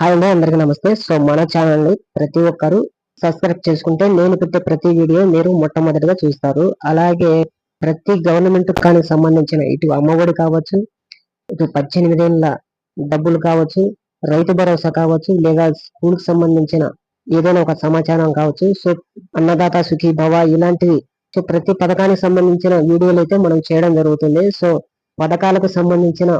Hi అండి అందరికీ నమస్తే. సో మన ఛానల్ని ప్రతి ఒక్కరు సబ్స్క్రైబ్ చేసుకుంటే నేను పెట్టే ప్రతి వీడియో మీరు మొట్టమొదటిగా చూస్తారు. అలాగే ప్రతి గవర్నమెంట్ కానీ సంబంధించిన ఇటు అమ్మఒడి కావచ్చు ఇటు పద్దెనిమిదేళ్ళ డబ్బులు కావచ్చు రైతు భరోసా కావచ్చు లేదా స్కూల్కి సంబంధించిన ఏదైనా ఒక సమాచారం కావచ్చు. సో అన్నదాత సుఖీ భవ ఇలాంటివి. సో ప్రతి పథకానికి సంబంధించిన వీడియోలు అయితే మనం చేయడం జరుగుతుంది. సో పథకాలకు సంబంధించిన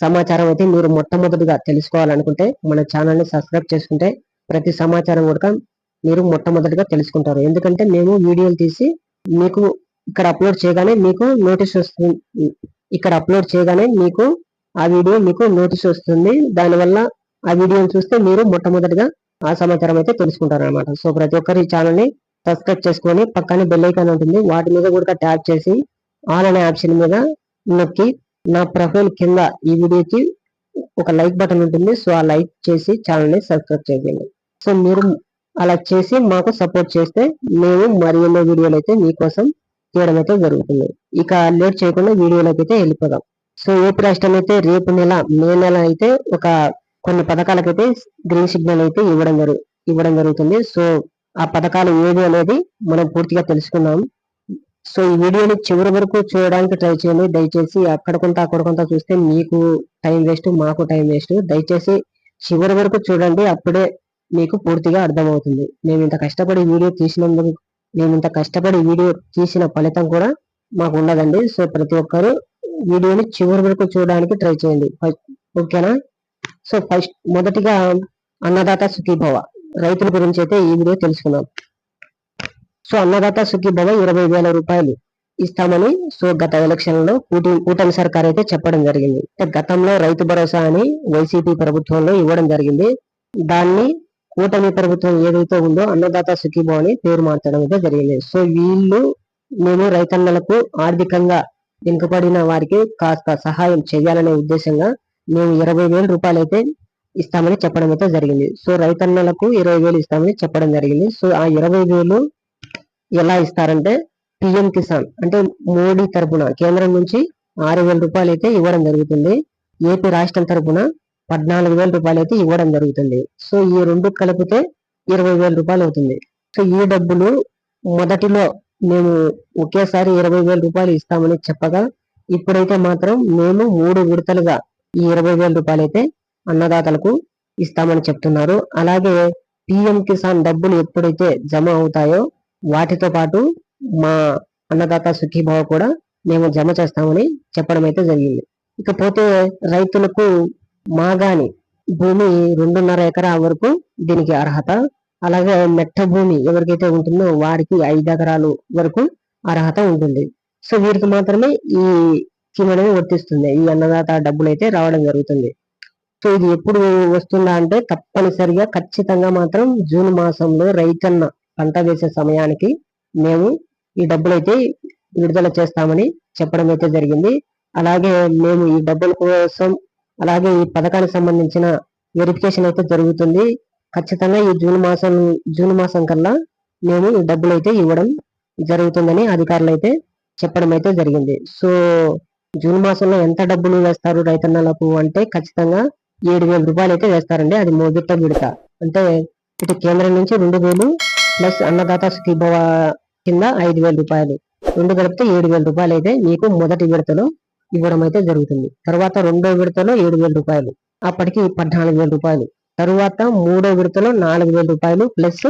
సమాచారం అయితే మీరు మొట్టమొదటిగా తెలుసుకోవాలనుకుంటే మన ఛానల్ని సబ్స్క్రైబ్ చేసుకుంటే ప్రతి సమాచారం కూడా మీరు మొట్టమొదటిగా తెలుసుకుంటారు. ఎందుకంటే మేము వీడియోలు తీసి మీకు ఇక్కడ అప్లోడ్ చేయగానే మీకు నోటీస్ వస్తుంది. ఇక్కడ అప్లోడ్ చేయగానే మీకు ఆ వీడియో మీకు నోటీస్ వస్తుంది. దానివల్ల ఆ వీడియోని చూస్తే మీరు మొట్టమొదటిగా ఆ సమాచారం అయితే తెలుసుకుంటారు అనమాట సో ప్రతి ఒక్కరు ఈ ఛానల్ని సబ్స్క్రైబ్ చేసుకొని పక్కనే బెల్ ఐకాన్ ఉంటుంది. వాటి మీద కూడా ట్యాప్ చేసి ఆల్ అనే ఆప్షన్ మీద నొక్కి నా ప్రొఫైల్ కింద ఈ వీడియోకి ఒక లైక్ బటన్ ఉంటుంది. సో ఆ లైక్ చేసి ఛానల్ని సబ్స్క్రైబ్ చేయండి. సో మీరు అలా చేసి మాకు సపోర్ట్ చేస్తే మేము మరిన్నో వీడియోలు అయితే మీకోసం తీయడం అయితే జరుగుతుంది. ఇక లేట్ చేయకుండా వీడియోలోకి అయితే వెళ్ళిపోదాం. సో ఏపీ రాష్ట్రం అయితే రేపు నెల మే నెల అయితే ఒక కొన్ని పథకాలకైతే గ్రీన్ సిగ్నల్ అయితే ఇవ్వడం జరుగు ఇవ్వడం జరుగుతుంది. సో ఆ పథకాలు ఏది అనేది మనం పూర్తిగా తెలుసుకున్నాం సో ఈ వీడియోని చివరి వరకు చూడడానికి ట్రై చేయండి. దయచేసి అక్కడ కొంత అక్కడ కొంత చూస్తే మీకు టైం వేస్ట్ మాకు టైం వేస్ట్. దయచేసి చివరి వరకు చూడండి అప్పుడే మీకు పూర్తిగా అర్థమవుతుంది. మేము ఇంత కష్టపడి వీడియో తీసినందుకు మేము ఇంత కష్టపడి వీడియో తీసిన ఫలితం కూడా మాకు ఉండదండి. సో ప్రతి ఒక్కరు వీడియోని చివరి వరకు చూడడానికి ట్రై చేయండి. ఓకేనా? సో ఫస్ట్ మొదటిగా అన్నదాత సుఖీభవ. రైతుల గురించి అయితే ఈ వీడియో తెలుసుకున్నాం సో అన్నదాత సుఖీభవ ఇరవై వేల రూపాయలు ఇస్తామని సో గత ఎలక్షన్లో కూటమి కూటమి సర్కార్ అయితే చెప్పడం జరిగింది. గతంలో రైతు భరోసా అని వైసీపీ ప్రభుత్వంలో ఇవ్వడం జరిగింది. దాన్ని కూటమి ప్రభుత్వం ఏదైతే ఉందో అన్నదాత సుఖీభవ అని పేరు మార్చడం అయితే జరిగింది. సో వీళ్ళు మేము రైతన్నలకు ఆర్థికంగా వెనుకబడిన వారికి కాస్త సహాయం చేయాలనే ఉద్దేశంగా మేము ఇరవై వేల రూపాయలు అయితే ఇస్తామని చెప్పడం అయితే జరిగింది. సో రైతన్నలకు ఇరవై వేలు ఇస్తామని చెప్పడం జరిగింది. సో ఆ ఇరవై వేలు ఎలా ఇస్తారంటే పిఎం కిసాన్ అంటే మోడీ తరపున కేంద్రం నుంచి ఆరు వేల రూపాయలు అయితే ఇవ్వడం జరుగుతుంది. ఏపీ రాష్ట్రం తరపున పద్నాలుగు వేల రూపాయలు అయితే ఇవ్వడం జరుగుతుంది. సో ఈ రెండు కలిపితే ఇరవై వేల రూపాయలు అవుతుంది. సో ఈ డబ్బులు మొదటిలో మేము ఒకేసారి ఇరవై వేల రూపాయలు ఇస్తామని చెప్పగా ఇప్పుడైతే మాత్రం మేము మూడు విడతలుగా ఈ ఇరవై వేల రూపాయలు అయితే అన్నదాతలకు ఇస్తామని చెప్తున్నారు. అలాగే పిఎం కిసాన్ డబ్బులు ఎప్పుడైతే జమ అవుతాయో వాటితో పాటు మా అన్నదాత సుఖీభావ కూడా మేము జమ చేస్తామని చెప్పడం అయితే జరిగింది. ఇకపోతే రైతులకు మాగాని భూమి రెండున్నర ఎకరా వరకు దీనికి అర్హత అలాగే మెట్ట భూమి ఎవరికైతే ఉంటుందో వారికి ఐదు ఎకరాలు వరకు అర్హత ఉంటుంది. సో వీరికి మాత్రమే ఈ స్కీమ్ అనేది వర్తిస్తుంది. ఈ అన్నదాత డబ్బులు అయితే రావడం జరుగుతుంది. సో ఇది ఎప్పుడు వస్తుందా అంటే తప్పనిసరిగా ఖచ్చితంగా మాత్రం జూన్ మాసంలో రైతన్న పంట వేసే సమయానికి మేము ఈ డబ్బులు అయితే విడుదల చేస్తామని చెప్పడం అయితే జరిగింది. అలాగే మేము ఈ డబ్బుల కోసం అలాగే ఈ పథకానికి సంబంధించిన వెరిఫికేషన్ అయితే జరుగుతుంది. ఖచ్చితంగా ఈ జూన్ మాసం జూన్ మాసం కల్లా మేము ఈ డబ్బులు అయితే ఇవ్వడం జరుగుతుందని అధికారులు అయితే చెప్పడం అయితే జరిగింది. సో జూన్ మాసంలో ఎంత డబ్బులు వేస్తారు రైతన్నలకు అంటే ఖచ్చితంగా ఏడు వేల రూపాయలు అయితే వేస్తారండి. అది మొదట విడత. అంటే ఇటు కేంద్రం నుంచి రెండు వేలు ప్లస్ అన్నదాత సుఖీభవ కింద ఐదు వేల రూపాయలు. రెండు కలిపితే ఏడు వేల రూపాయలు అయితే మీకు మొదటి విడతలో ఇవ్వడం అయితే జరుగుతుంది. తర్వాత రెండో విడతలో ఏడు వేల రూపాయలు. అప్పటికి పద్నాలుగు వేల రూపాయలు. తరువాత మూడో విడతలో నాలుగు వేల రూపాయలు ప్లస్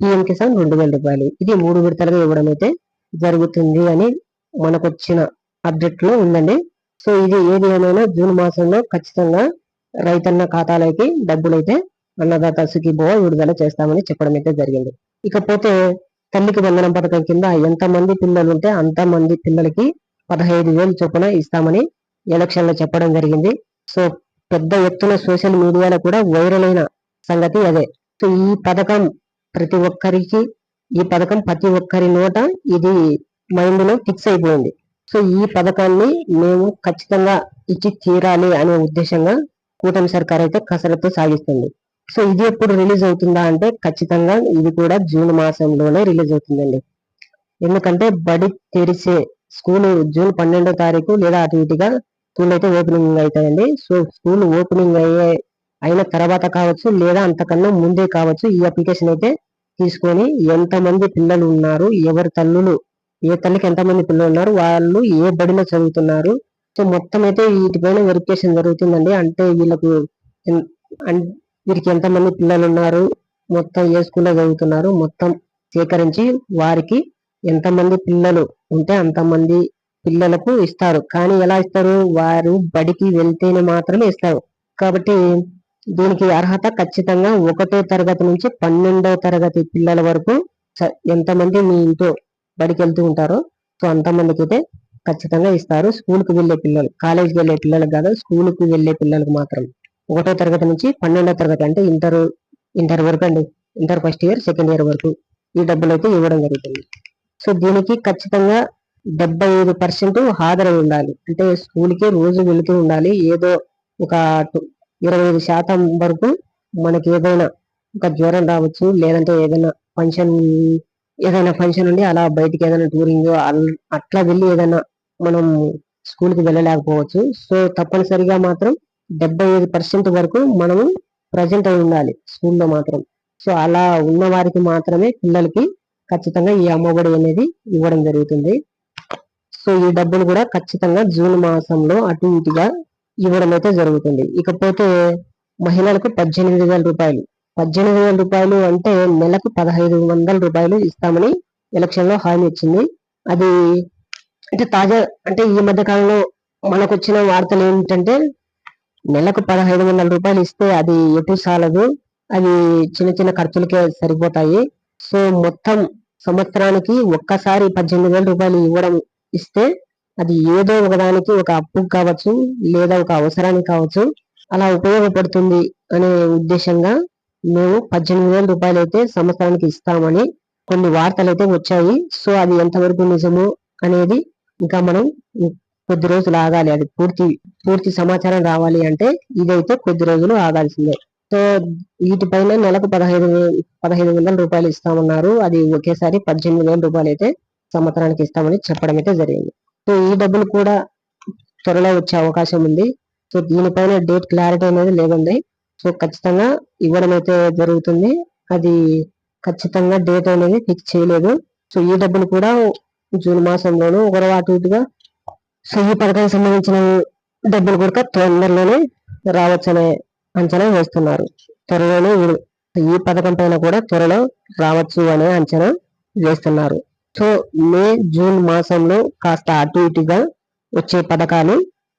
పిఎం కిసాన్ రెండు వేల రూపాయలు. ఇది మూడు విడతలుగా ఇవ్వడం అయితే జరుగుతుంది అని మనకు వచ్చిన అప్డేట్లో ఉందండి. సో ఇది ఏది ఏమైనా జూన్ మాసంలో ఖచ్చితంగా రైతన్న ఖాతాలకి డబ్బులైతే అన్నదాత సుఖీభవ విడుదల చేస్తామని చెప్పడం అయితే జరిగింది. ఇకపోతే తల్లికి వందనం పథకం కింద ఎంతమంది పిల్లలు ఉంటే అంత మంది పిల్లలకి పదహైదు వేలు చొప్పున ఇస్తామని ఎలక్షన్లో చెప్పడం జరిగింది. సో పెద్ద ఎత్తున సోషల్ మీడియాలో కూడా వైరల్ అయిన సంగతి అదే. సో ఈ పథకం ప్రతి ఒక్కరికి ఈ పథకం ప్రతి ఒక్కరి నోట ఇది మైండ్లో ఫిక్స్ అయిపోయింది. సో ఈ పథకాన్ని మేము ఖచ్చితంగా ఇచ్చి తీరాలి అనే ఉద్దేశంగా కూటమి సర్కార్ అయితే కసరత్తు సాగిస్తుంది. సో ఇది ఎప్పుడు రిలీజ్ అవుతుందా అంటే ఖచ్చితంగా ఇది కూడా జూన్ మాసంలోనే రిలీజ్ అవుతుందండి. ఎందుకంటే బడి తెరిచే స్కూల్ జూన్ పన్నెండో తారీఖు లేదా అటు ఇటుగా స్కూల్ అయితే ఓపెనింగ్ అవుతాయండి. సో స్కూల్ ఓపెనింగ్ అయ్యే అయిన తర్వాత కావచ్చు లేదా అంతకన్నా ముందే కావచ్చు ఈ అప్లికేషన్ అయితే తీసుకొని ఎంతమంది పిల్లలు ఉన్నారు ఎవరి తల్లులు ఏ తల్లికి ఎంతమంది పిల్లలు ఉన్నారు వాళ్ళు ఏ బడిలో చదువుతున్నారు. సో మొత్తం అయితే వీటిపైన వెరిఫికేషన్ జరుగుతుందండి. అంటే వీళ్ళకు వీరికి ఎంతమంది పిల్లలు ఉన్నారు మొత్తం ఏ స్కూల్లో చదువుతున్నారు? మొత్తం సేకరించి వారికి ఎంతమంది పిల్లలు ఉంటే అంతమంది పిల్లలకు ఇస్తారు. కానీ ఎలా ఇస్తారు? వారు బడికి వెళ్తేనే మాత్రమే ఇస్తారు. కాబట్టి దీనికి అర్హత ఖచ్చితంగా ఒకటో తరగతి నుంచి పన్నెండో తరగతి పిల్లల వరకు ఎంతమంది మీ ఇంట్లో బడికి వెళ్తూ ఉంటారో సో అంతమందికి అయితే ఖచ్చితంగా ఇస్తారు. స్కూల్కి వెళ్ళే పిల్లలు కాలేజీకి వెళ్ళే పిల్లలకు కాదు స్కూల్కి వెళ్ళే వెళ్ళే పిల్లలకు మాత్రం ఒకటో తరగతి నుంచి పన్నెండో తరగతి అంటే ఇంటర్ ఇంటర్ వరకు అండి. Inter first year second year వరకు ఈ డబ్బులు అయితే ఇవ్వడం జరుగుతుంది. సో దీనికి ఖచ్చితంగా డెబ్బై ఐదు పర్సెంట్ హాజరై ఉండాలి. అంటే స్కూల్కి రోజు వెళుతూ ఉండాలి. ఏదో ఒక ఇరవై ఐదు శాతం వరకు మనకి ఏదైనా ఒక జ్వరం రావచ్చు లేదంటే ఏదైనా ఫంక్షన్ ఏదైనా ఫంక్షన్ ఉండి అలా బయటికి ఏదైనా టూరింగ్ అట్లా వెళ్ళి ఏదైనా మనం స్కూల్కి వెళ్ళలేకపోవచ్చు. సో తప్పనిసరిగా మాత్రం డెబ్బై ఐదు పర్సెంట్ వరకు మనము ప్రజెంట్ అయి ఉండాలి స్కూల్లో మాత్రం. సో అలా ఉన్న వారికి మాత్రమే పిల్లలకి ఖచ్చితంగా ఈ అమ్మఒడి అనేది ఇవ్వడం జరుగుతుంది. సో ఈ డబ్బులు కూడా ఖచ్చితంగా జూన్ మాసంలో అటు ఇటుగా ఇవ్వడం అయితే జరుగుతుంది. ఇకపోతే మహిళలకు పద్దెనిమిది వేల రూపాయలు. పద్దెనిమిది వేల రూపాయలు అంటే నెలకు పదహైదు వందల రూపాయలు ఇస్తామని ఎలక్షన్లో హామీ ఇచ్చింది. అది అంటే తాజా అంటే ఈ మధ్య కాలంలో మనకు వచ్చిన వార్తలు ఏంటంటే నెలకు పదహైదు వందల రూపాయలు ఇస్తే అది ఎటు సాలదు. అది చిన్న చిన్న ఖర్చులకే సరిపోతాయి. సో మొత్తం సంవత్సరానికి ఒక్కసారి పద్దెనిమిది వేల రూపాయలు ఇవ్వడం ఇస్తే అది ఏదో ఒకదానికి ఒక అప్పు కావచ్చు లేదా ఒక అవసరానికి కావచ్చు అలా ఉపయోగపడుతుంది అనే ఉద్దేశంగా మేము పద్దెనిమిది వేల రూపాయలు అయితే సంవత్సరానికి ఇస్తామని కొన్ని వార్తలు అయితే వచ్చాయి. సో అది ఎంతవరకు నిజము అనేది ఇంకా మనం కొద్ది రోజులు ఆగాలి. అది పూర్తి పూర్తి సమాచారం రావాలి అంటే ఇదైతే కొద్ది రోజులు ఆగాల్సిందే. సో వీటిపైన నెలకు పదహైదు పదహైదు వందల రూపాయలు ఇస్తామన్నారు. అది ఒకేసారి పద్దెనిమిది వేల రూపాయలు అయితే సంవత్సరానికి ఇస్తామని చెప్పడం అయితే జరిగింది. సో ఈ డబ్బులు కూడా త్వరలో వచ్చే అవకాశం ఉంది. సో దీనిపైన డేట్ క్లారిటీ అనేది లేదండి సో ఖచ్చితంగా ఇవ్వడం అయితే జరుగుతుంది. అది ఖచ్చితంగా డేట్ అనేది ఫిక్స్ చేయలేదు. సో ఈ డబ్బులు కూడా జూన్ మాసంలోనూ ఒకరు అటు ఇటుగా సో ఈ పథకానికి సంబంధించిన డబ్బులు కూడా తొందరలోనే రావచ్చనే అంచనా వేస్తున్నారు. త్వరలోనే ఈ- పథకం పైన కూడా త్వరలో రావచ్చు అనే అంచనా వేస్తున్నారు. సో మే జూన్ మాసంలో కాస్త అటు ఇటుగా వచ్చే పథకాలు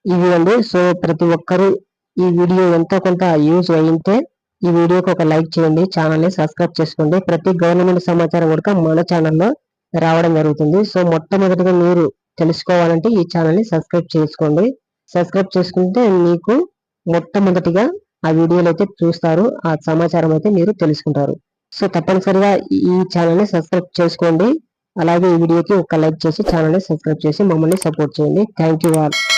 ఇవి అండి. సో ప్రతి ఒక్కరూ ఈ వీడియో ఎంతో కొంత యూజ్ అయింటే ఈ వీడియోకి ఒక లైక్ చేయండి ఛానల్ని సబ్స్క్రైబ్ చేసుకోండి. ప్రతి గవర్నమెంట్ సమాచారం కూడా మన ఛానల్లో రావడం జరుగుతుంది. సో మొట్టమొదటిగా మీరు తెలుసుకోవాలంటే ఈ ఛానల్ని సబ్స్క్రైబ్ చేసుకోండి. సబ్స్క్రైబ్ చేసుకుంటే మీకు మొట్టమొదటిగా ఆ వీడియోలు అయితే చూస్తారు. ఆ సమాచారం అయితే మీరు తెలుసుకుంటారు. సో తప్పనిసరిగా ఈ ఛానల్ని సబ్స్క్రైబ్ చేసుకోండి. అలాగే ఈ వీడియోకి ఒక లైక్ చేసి ఛానల్ని సబ్స్క్రైబ్ చేసి మమ్మల్ని సపోర్ట్ చేయండి. Thank you all